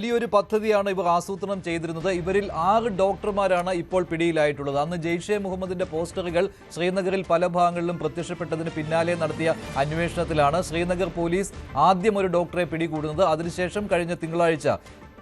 വലിയൊരു പദ്ധതിയാണ് ഇവർ ആസൂത്രണം ചെയ്തിരുന്നത്. ഇവരിൽ ആറ് ഡോക്ടർമാരാണ് ഇപ്പോൾ പിടിയിലായിട്ടുള്ളത്. അന്ന് ജെയ്ഷെ മുഹമ്മദിന്റെ പോസ്റ്ററുകൾ ശ്രീനഗറിൽ പല ഭാഗങ്ങളിലും പ്രത്യക്ഷപ്പെട്ടതിന് പിന്നാലെ നടത്തിയ അന്വേഷണത്തിലാണ് ശ്രീനഗർ പോലീസ് ആദ്യം ഒരു ഡോക്ടറെ പിടികൂടുന്നത്. അതിനുശേഷം കഴിഞ്ഞ തിങ്കളാഴ്ച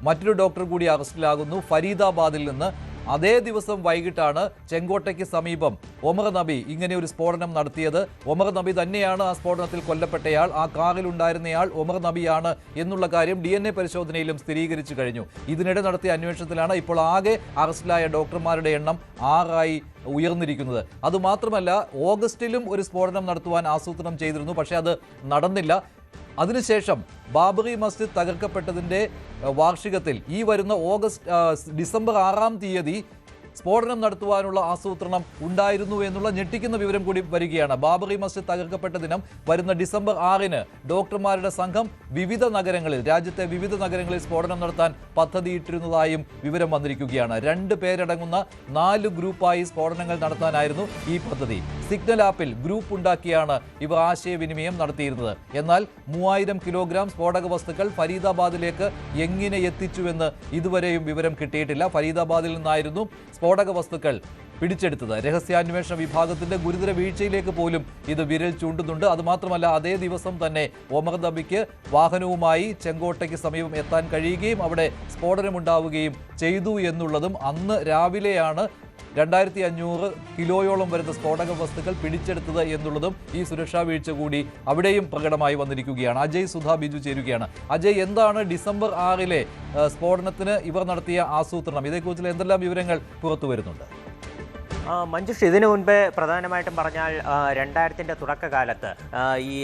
മറ്റൊരു ഡോക്ടർ കൂടി അറസ്റ്റിലാകുന്നു. ഫരീദാബാദിൽ നിന്ന് അതേ ദിവസം വൈകിട്ടാണ് ചെങ്കോട്ടയ്ക്ക് സമീപം ഒമർ നബി ഇങ്ങനെ ഒരു സ്ഫോടനം നടത്തിയത്. ഒമർ നബി തന്നെയാണ് ആ സ്ഫോടനത്തിൽ കൊല്ലപ്പെട്ടയാൾ. ആ കാറിൽ ഉണ്ടായിരുന്നയാൾ ഒമർ നബിയാണ് എന്നുള്ള കാര്യം ഡി പരിശോധനയിലും സ്ഥിരീകരിച്ചു കഴിഞ്ഞു. ഇതിനിടെ നടത്തിയ അന്വേഷണത്തിലാണ് ഇപ്പോൾ ആകെ അറസ്റ്റിലായ ഡോക്ടർമാരുടെ എണ്ണം ആറായി ഉയർന്നിരിക്കുന്നത്. അതുമാത്രമല്ല ഓഗസ്റ്റിലും ഒരു സ്ഫോടനം നടത്തുവാൻ ആസൂത്രണം ചെയ്തിരുന്നു. പക്ഷേ അത് നടന്നില്ല. അതിനുശേഷം ബാബറി മസ്ജിദ് തകർക്കപ്പെട്ടതിന്റെ വാർഷികത്തിൽ ഈ വരുന്ന ഓഗസ്റ്റ് ഡിസംബർ ആറാം തീയതി സ്ഫോടനം നടത്തുവാനുള്ള ആസൂത്രണം ഉണ്ടായിരുന്നു എന്നുള്ള ഞെട്ടിക്കുന്ന വിവരം കൂടി വരികയാണ്. ബാബറി മസ്ജിദ് തകർക്കപ്പെട്ട ദിനം വരുന്ന ഡിസംബർ ആറിന് ഡോക്ടർമാരുടെ സംഘം വിവിധ നഗരങ്ങളിൽ രാജ്യത്തെ വിവിധ നഗരങ്ങളിൽ സ്ഫോടനം നടത്താൻ പദ്ധതിയിട്ടിരുന്നതായും വിവരം വന്നിരിക്കുകയാണ്. രണ്ട് പേരടങ്ങുന്ന നാല് ഗ്രൂപ്പായി സ്ഫോടനങ്ങൾ നടത്താനായിരുന്നു ഈ പദ്ധതി. സിഗ്നൽ ആപ്പിൽ ഗ്രൂപ്പ് ഉണ്ടാക്കിയാണ് ഇവ ആശയവിനിമയം നടത്തിയിരുന്നത്. എന്നാൽ മൂവായിരം കിലോഗ്രാം സ്ഫോടക വസ്തുക്കൾ ഫരീദാബാദിലേക്ക് എങ്ങനെ എത്തിച്ചുവെന്ന് ഇതുവരെയും വിവരം കിട്ടിയിട്ടില്ല. ഫരീദാബാദിൽ നിന്നായിരുന്നു സ്ഫോടക വസ്തുക്കൾ പിടിച്ചെടുത്തത്. രഹസ്യാന്വേഷണ വിഭാഗത്തിന്റെ ഗുരുതര വീഴ്ചയിലേക്ക് പോലും ഇത് വിരൽ ചൂണ്ടുന്നുണ്ട്. അതുമാത്രമല്ല അതേ ദിവസം തന്നെ ഒമർ നബിക്ക് വാഹനവുമായി ചെങ്കോട്ടയ്ക്ക് സമീപം എത്താൻ കഴിയുകയും അവിടെ സ്ഫോടനമുണ്ടാവുകയും ചെയ്തു എന്നുള്ളതും അന്ന് രാവിലെയാണ് രണ്ടായിരത്തി അഞ്ഞൂറ് കിലോയോളം വരുന്ന സ്ഫോടക വസ്തുക്കൾ പിടിച്ചെടുത്തത് എന്നുള്ളതും ഈ സുരക്ഷാ വീഴ്ച കൂടി അവിടെയും പ്രകടമായി വന്നിരിക്കുകയാണ്. അജയ് സുധാ ബിജു ചേരുകയാണ്. അജയ് എന്താണ് ഡിസംബർ ആറിലെ സ്ഫോടനത്തിന് ഇവർ നടത്തിയ ആസൂത്രണം? ഇതേക്കുറിച്ചുള്ള എന്തെല്ലാം വിവരങ്ങൾ പുറത്തു വരുന്നുണ്ട്? മഞ്ജുഷ് ഇതിനു മുൻപേ പ്രധാനമായിട്ടും പറഞ്ഞാൽ രണ്ടായിരത്തിന്റെ തുടക്കകാലത്ത് ഈ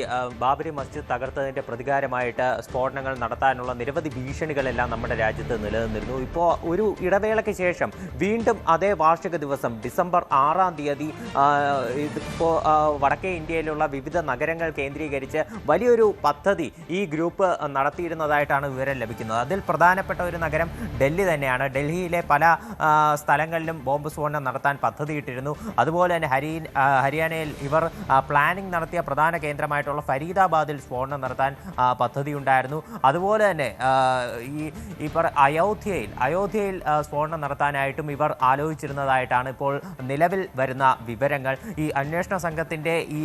ബാബരി മസ്ജിദ് തകർത്തതിന്റെ പ്രതികാരമായിട്ട് സ്ഫോടനങ്ങൾ നടത്താനുള്ള നിരവധി ഭീഷണികളെല്ലാം നമ്മുടെ രാജ്യത്ത് നിലനിന്നിരുന്നു. ഇപ്പോൾ ഒരു ഇടവേളയ്ക്ക് ശേഷം വീണ്ടും അതേ വാർഷിക ദിവസം ഡിസംബർ ആറാം തീയതി ഇതിപ്പോൾ വടക്കേ ഇന്ത്യയിലുള്ള വിവിധ നഗരങ്ങൾ കേന്ദ്രീകരിച്ച് വലിയൊരു പദ്ധതി ഈ ഗ്രൂപ്പ് നടത്തിയിരുന്നതായിട്ടാണ് വിവരം ലഭിക്കുന്നത്. അതിൽ പ്രധാനപ്പെട്ട ഒരു നഗരം ഡൽഹി തന്നെയാണ്. ഡൽഹിയിലെ പല സ്ഥലങ്ങളിലും ബോംബ് സ്ഫോടനം നടത്താൻ പദ്ധതിയിട്ടിരുന്നു അതുപോലെ തന്നെ ഹരി ഹരിയാനയിൽ ഇവർ പ്ലാനിംഗ് നടത്തിയ പ്രധാന കേന്ദ്രമായിട്ടുള്ള ഫരീദാബാദിൽ സ്ഫോടനം നടത്താൻ പദ്ധതി ഉണ്ടായിരുന്നു അതുപോലെ തന്നെ ഈ ഇവർ അയോധ്യയിൽ അയോധ്യയിൽ സ്ഫോടനം നടത്താനായിട്ടും ഇവർ ആലോചിച്ചിരുന്നതായിട്ടാണ് ഇപ്പോൾ നിലവിൽ വരുന്ന വിവരങ്ങൾ. ഈ അന്വേഷണ സംഘത്തിന്റെ ഈ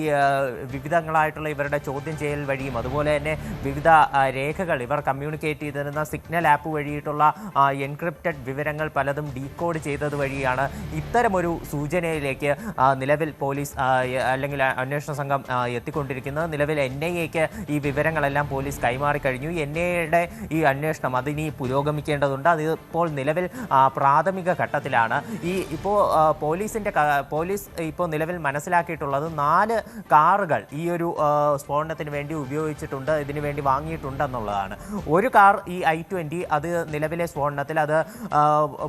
വിവിധങ്ങളായിട്ടുള്ള ഇവരുടെ ചോദ്യം ചെയ്യൽ വഴിയും അതുപോലെ തന്നെ വിവിധ രേഖകൾ ഇവർ കമ്മ്യൂണിക്കേറ്റ് ചെയ്തിരുന്ന സിഗ്നൽ ആപ്പ് വഴിയിട്ടുള്ള എൻക്രിപ്റ്റഡ് വിവരങ്ങൾ പലതും ഡീകോഡ് ചെയ്തത് വഴിയാണ് ഇത്തരമൊരു സൂചനയിലേക്ക് നിലവിൽ പോലീസ് അല്ലെങ്കിൽ അന്വേഷണ സംഘം എത്തിക്കൊണ്ടിരിക്കുന്നത്. നിലവിൽ എൻ ഐ എക്ക് ഈ വിവരങ്ങളെല്ലാം പോലീസ് കൈമാറി കഴിഞ്ഞു. എൻ എയുടെ ഈ അന്വേഷണം അതിനി പുരോഗമിക്കേണ്ടതുണ്ട്. അത് ഇപ്പോൾ നിലവിൽ പ്രാഥമിക ഘട്ടത്തിലാണ്. ഈ ഇപ്പോൾ പോലീസിന്റെ പോലീസ് ഇപ്പോൾ നിലവിൽ മനസ്സിലാക്കിയിട്ടുള്ളത് നാല് കാറുകൾ ഈ ഒരു സ്ഫോടനത്തിന് വേണ്ടി ഉപയോഗിച്ചിട്ടുണ്ട് ഇതിനു വേണ്ടി വാങ്ങിയിട്ടുണ്ടെന്നുള്ളതാണ്. ഒരു കാർ ഈ ഐ ട്വന്റി അത് നിലവിലെ സ്ഫോടനത്തിൽ അത്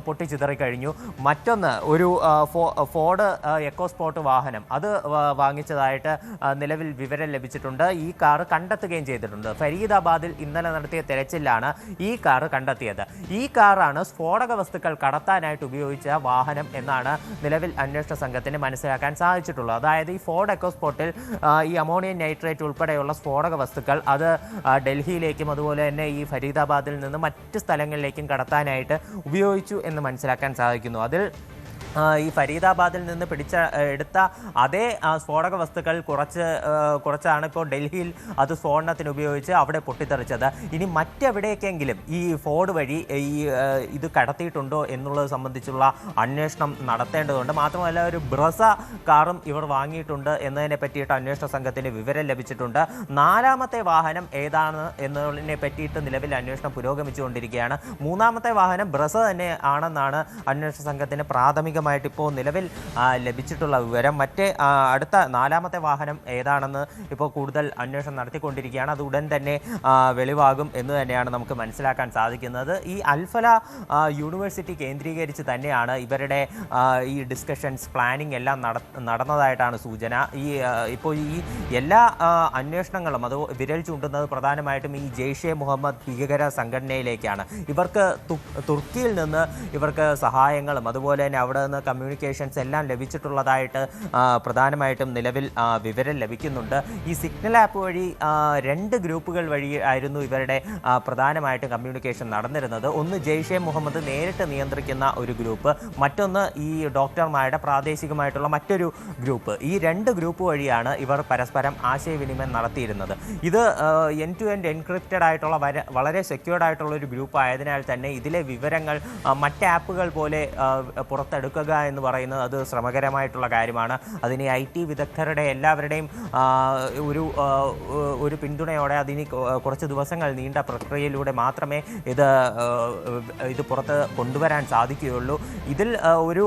പൊട്ടിച്ചിതറിക്കഴിഞ്ഞു പൊട്ടിച്ചിതറി കഴിഞ്ഞു. മറ്റൊന്ന് ഒരു ഫോർഡ് എക്കോസ്പോർട്ട് എക്കോ സ്പോർട്ട് വാഹനം അത് വാങ്ങിച്ചതായിട്ട് നിലവിൽ വിവരം ലഭിച്ചിട്ടുണ്ട്. ഈ കാർ കണ്ടെത്തുകയും ചെയ്തിട്ടുണ്ട്. ഫരീദാബാദിൽ ഇന്നലെ നടത്തിയ തെരച്ചിലാണ് ഈ കാർ കണ്ടെത്തിയത്. ഈ കാറാണ് സ്ഫോടക വസ്തുക്കൾ കടത്താനായിട്ട് ഉപയോഗിച്ച വാഹനം എന്നാണ് നിലവിൽ അന്വേഷണ സംഘത്തിന് മനസ്സിലാക്കാൻ സാധിച്ചിട്ടുള്ളത്. അതായത് ഈ ഫോർഡ് എക്കോസ്പോർട്ടിൽ ഈ അമോണിയം നൈട്രേറ്റ് ഉൾപ്പെടെയുള്ള സ്ഫോടക വസ്തുക്കൾ അത് ഡൽഹിയിലേക്കും അതുപോലെ തന്നെ ഈ ഫരീദാബാദിൽ നിന്ന് മറ്റ് സ്ഥലങ്ങളിലേക്കും കടത്താനായിട്ട് ഉപയോഗിച്ചു എന്ന് മനസ്സിലാക്കാൻ സാധിക്കുന്നു. അതിൽ ഈ ഫരീദാബാദിൽ നിന്ന് പിടിച്ച എടുത്ത അതേ സ്ഫോടക വസ്തുക്കൾ കുറച്ച് കുറച്ചാണ് ഇപ്പോൾ ഡൽഹിയിൽ അത് സ്ഫോടനത്തിന് ഉപയോഗിച്ച് അവിടെ പൊട്ടിത്തെറിച്ചത്. ഇനി മറ്റെവിടേക്കെങ്കിലും ഈ ഫോർഡ് വഴി ഈ ഇത് കടത്തിയിട്ടുണ്ടോ എന്നുള്ളത് സംബന്ധിച്ചുള്ള അന്വേഷണം നടത്തേണ്ടതുണ്ട്. മാത്രമല്ല ഒരു ബ്രസ കാറും ഇവർ വാങ്ങിയിട്ടുണ്ട് എന്നതിനെ പറ്റിയിട്ട് അന്വേഷണ സംഘത്തിന് വിവരം ലഭിച്ചിട്ടുണ്ട്. നാലാമത്തെ വാഹനം ഏതാണ് എന്നതിനെ പറ്റിയിട്ട് നിലവിൽ അന്വേഷണം പുരോഗമിച്ചുകൊണ്ടിരിക്കുകയാണ്. മൂന്നാമത്തെ വാഹനം ബ്രസ തന്നെ ആണെന്നാണ് അന്വേഷണ സംഘത്തിന് പ്രാഥമികമായിട്ട് ഇപ്പോൾ നിലവിൽ ലഭിച്ചിട്ടുള്ള വിവരം. മറ്റേ അടുത്ത നാലാമത്തെ വാഹനം ഏതാണെന്ന് ഇപ്പോൾ കൂടുതൽ അന്വേഷണം നടത്തിക്കൊണ്ടിരിക്കുകയാണ്. അത് ഉടൻ തന്നെ വെളിവാകും എന്ന് തന്നെയാണ് നമുക്ക് മനസ്സിലാക്കാൻ സാധിക്കുന്നത്. ഈ അൽഫല യൂണിവേഴ്സിറ്റി കേന്ദ്രീകരിച്ച് തന്നെയാണ് ഇവരുടെ ഈ ഡിസ്കഷൻസ് പ്ലാനിംഗ് എല്ലാം നട നടന്നതായിട്ടാണ് സൂചന. ഈ ഇപ്പോൾ ഈ എല്ലാ അന്വേഷണങ്ങളും അത് വിരൽ ചൂണ്ടുന്നത് പ്രധാനമായിട്ടും ഈ ജെയ്ഷെ മുഹമ്മദ് ഭീകര സംഘടനയിലേക്കാണ്. ഇവർക്ക് തുർക്കിയിൽ നിന്ന് ഇവർക്ക് സഹായങ്ങളും അതുപോലെ തന്നെ അവിടെ നിന്ന് കമ്മ്യൂണിക്കേഷൻസ് എല്ലാം ലഭിച്ചിട്ടുള്ളതായിട്ട് പ്രധാനമായിട്ടും നിലവിൽ വിവരം ലഭിക്കുന്നുണ്ട്. ഈ സിഗ്നൽ ആപ്പ് വഴി രണ്ട് ഗ്രൂപ്പുകൾ വഴി ആയിരുന്നു ഇവരുടെ പ്രധാനമായിട്ടും കമ്മ്യൂണിക്കേഷൻ നടന്നിരുന്നത്. ഒന്ന് ജെയ്ഷെ മുഹമ്മദ് നേരിട്ട് നിയന്ത്രിക്കുന്ന ഒരു ഗ്രൂപ്പ് മറ്റൊന്ന് ഈ ഡോക്ടർമാരുടെ പ്രാദേശികമായിട്ടുള്ള മറ്റൊരു ഗ്രൂപ്പ്. ഈ രണ്ട് ഗ്രൂപ്പ് വഴിയാണ് ഇവർ പരസ്പരം ആശയവിനിമയം നടത്തിയിരുന്നത്. ഇത് എൻ ടു എൻഡ് എൻക്രിപ്റ്റഡ് ആയിട്ടുള്ള വളരെ സെക്യൂർഡ് ആയിട്ടുള്ള ഒരു ഗ്രൂപ്പ് ആയതിനാൽ തന്നെ ഇതിലെ വിവരങ്ങൾ മറ്റ് ആപ്പുകൾ പോലെ ആ, പുറത്തെടുക്കുക എന്ന് പറയുന്നത് അത് ശ്രമകരമായിട്ടുള്ള കാര്യമാണ്. അതിന് ഐ ടി വിദഗ്ധരുടെ എല്ലാവരുടെയും ഒരു ഒരു പിന്തുണയോടെ അതിന് കുറച്ച് ദിവസങ്ങൾ നീണ്ട പ്രക്രിയയിലൂടെ മാത്രമേ ഇത് ഇത് പുറത്ത് കൊണ്ടുവരാൻ സാധിക്കുകയുള്ളൂ. ഇതിൽ ഒരു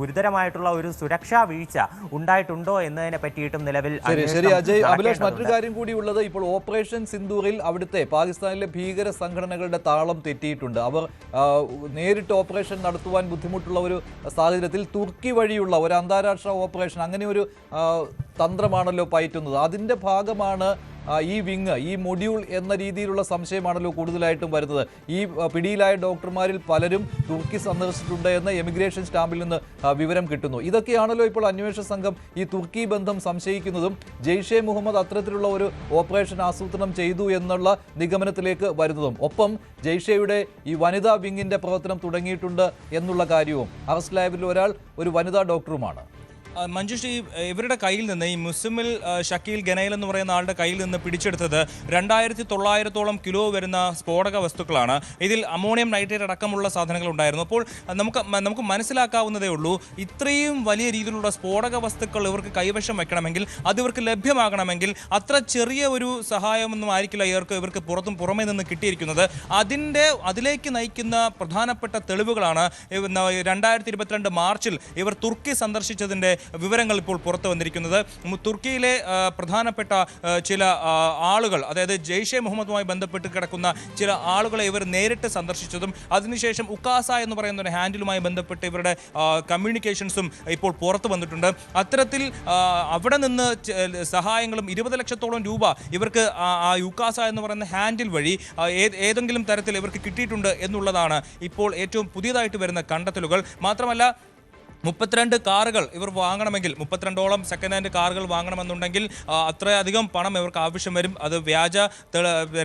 ഗുരുതരമായിട്ടുള്ള ഒരു സുരക്ഷാ വീഴ്ച ഉണ്ടായിട്ടുണ്ടോ എന്നതിനെ പറ്റിയിട്ടും നിലവിൽ ശരി അജയ്. അഭിലാഷ് മറ്റൊരു കാര്യം കൂടി ഉള്ളത്. ഇപ്പോൾ ഓപ്പറേഷൻ സിന്ദൂറിൽ അവിടുത്തെ പാകിസ്ഥാനിലെ ഭീകര സംഘടനകളുടെ താളം തെറ്റിയിട്ടുണ്ട്. അവർ നേരിട്ട് ഓപ്പറേഷൻ നടത്തുവാൻ ബുദ്ധിമുട്ടുള്ള ഒരു സാഹചര്യത്തിൽ തുർക്കി വഴിയുള്ള ഒരു അന്താരാഷ്ട്ര ഓപ്പറേഷൻ അങ്ങനെ ഒരു തന്ത്രമാണല്ലോ പയറ്റുന്നത്. അതിന്റെ ഭാഗമാണ് ഈ വിങ് ഈ മൊഡ്യൂൾ എന്ന രീതിയിലുള്ള സംശയമാണല്ലോ കൂടുതലായിട്ടും വരുന്നത്. ഈ പിടിയിലായ ഡോക്ടർമാരിൽ പലരും തുർക്കി സന്ദർശിച്ചിട്ടുണ്ട് എന്ന് എമിഗ്രേഷൻ സ്റ്റാമ്പിൽ നിന്ന് വിവരം കിട്ടുന്നു. ഇതൊക്കെയാണല്ലോ ഇപ്പോൾ അന്വേഷണ സംഘം ഈ തുർക്കി ബന്ധം സംശയിക്കുന്നതും ജെയ്ഷെ മുഹമ്മദ് അത്തരത്തിലുള്ള ഒരു ഓപ്പറേഷൻ ആസൂത്രണം ചെയ്തു എന്നുള്ള നിഗമനത്തിലേക്ക് വരുന്നതും. ഒപ്പം ജെയ്ഷെയുടെ ഈ വനിതാ വിങ്ങിന്റെ പ്രവർത്തനം തുടങ്ങിയിട്ടുണ്ട് എന്നുള്ള കാര്യവും അറസ്റ്റ് ലാബിൽ ഒരാൾ ഒരു വനിതാ ഡോക്ടറുമാണ്. മഞ്ജുഷ് ഈ ഇവരുടെ കയ്യിൽ നിന്ന് ഈ മുസ്ലിമിൽ ഷക്കീൽ ഗനൈൽ എന്ന് പറയുന്ന ആളുടെ കയ്യിൽ നിന്ന് പിടിച്ചെടുത്തത് രണ്ടായിരത്തി തൊള്ളായിരത്തോളം കിലോ വരുന്ന സ്ഫോടക വസ്തുക്കളാണ്. ഇതിൽ അമോണിയം നൈട്രേറ്റ് അടക്കമുള്ള സാധനങ്ങൾ ഉണ്ടായിരുന്നു. അപ്പോൾ നമുക്ക് നമുക്ക് മനസ്സിലാക്കാവുന്നതേ ഉള്ളൂ ഇത്രയും വലിയ രീതിയിലുള്ള സ്ഫോടക വസ്തുക്കൾ ഇവർക്ക് കൈവശം വെക്കണമെങ്കിൽ അത് ഇവർക്ക് ലഭ്യമാകണമെങ്കിൽ അത്ര ചെറിയ ഒരു സഹായമൊന്നും ആയിരിക്കില്ല ഇവർക്ക് ഇവർക്ക് പുറത്തും പുറമേ നിന്ന് കിട്ടിയിരിക്കുന്നത്. അതിന്റെ അതിലേക്ക് നയിക്കുന്ന പ്രധാനപ്പെട്ട തെളിവുകളാണ് രണ്ടായിരത്തി ഇരുപത്തിരണ്ട് മാർച്ചിൽ ഇവർ തുർക്കി സന്ദർശിച്ചതിന്റെ വിവരങ്ങൾ ഇപ്പോൾ പുറത്തു വന്നിരിക്കുന്നത്. തുർക്കിയിലെ പ്രധാനപ്പെട്ട ചില ആളുകൾ അതായത് ജെയ്ഷെ മുഹമ്മദുമായി ബന്ധപ്പെട്ട് കിടക്കുന്ന ചില ആളുകളെ ഇവർ നേരിട്ട് സന്ദർശിച്ചതും അതിനുശേഷം ഉക്കാസ എന്ന് പറയുന്ന ഒരു ഹാൻഡിലുമായി ബന്ധപ്പെട്ട് ഇവരുടെ കമ്മ്യൂണിക്കേഷൻസും ഇപ്പോൾ പുറത്തു വന്നിട്ടുണ്ട്. അത്തരത്തിൽ അവിടെ നിന്ന് സഹായങ്ങളും ഇരുപത് ലക്ഷത്തോളം രൂപ ഇവർക്ക് ആ യുക്കാസ എന്ന് പറയുന്ന ഹാൻഡിൽ വഴി ഏതെങ്കിലും തരത്തിൽ ഇവർക്ക് കിട്ടിയിട്ടുണ്ട് എന്നുള്ളതാണ് ഇപ്പോൾ ഏറ്റവും പുതിയതായിട്ട് വരുന്ന കണ്ടെത്തലുകൾ. മാത്രമല്ല മുപ്പത്തിരണ്ട് കാറുകൾ ഇവർ വാങ്ങണമെങ്കിൽ മുപ്പത്തിരണ്ടോളം സെക്കൻഡ് ഹാൻഡ് കാറുകൾ വാങ്ങണമെന്നുണ്ടെങ്കിൽ അത്രയധികം പണം ഇവർക്ക് ആവശ്യം വരും. അത് വ്യാജ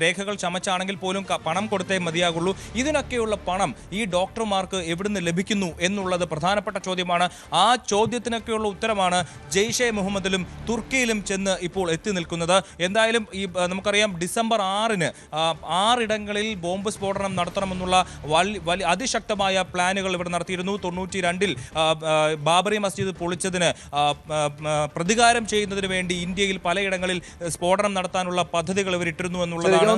രേഖകൾ ചമച്ചാണെങ്കിൽ പോലും പണം കൊടുത്തേ മതിയാകുള്ളൂ. ഇതിനൊക്കെയുള്ള പണം ഈ ഡോക്ടർമാർക്ക് എവിടുന്ന് ലഭിക്കുന്നു എന്നുള്ളത് പ്രധാനപ്പെട്ട ചോദ്യമാണ്. ആ ചോദ്യത്തിനൊക്കെയുള്ള ഉത്തരമാണ് ജെയ്ഷെ മുഹമ്മദിലും തുർക്കിയിലും ചെന്ന് ഇപ്പോൾ എത്തി നിൽക്കുന്നത്. എന്തായാലും ഈ നമുക്കറിയാം ഡിസംബർ ആറിന് ആറിടങ്ങളിൽ ബോംബ് സ്ഫോടനം നടത്തണമെന്നുള്ള വലി വലി അതിശക്തമായ പ്ലാനുകൾ ഇവിടെ നടത്തിയിരുന്നു. തൊണ്ണൂറ്റി രണ്ടിൽ ബാബറി മസ്ജിദ് പൊളിച്ചതിന് പ്രതികാരം ചെയ്യുന്നതിന് വേണ്ടി ഇന്ത്യയിൽ പലയിടങ്ങളിൽ സ്ഫോടനം നടത്താനുള്ള പദ്ധതികൾ ഇവരിട്ടിരുന്നു എന്നുള്ളതാണ്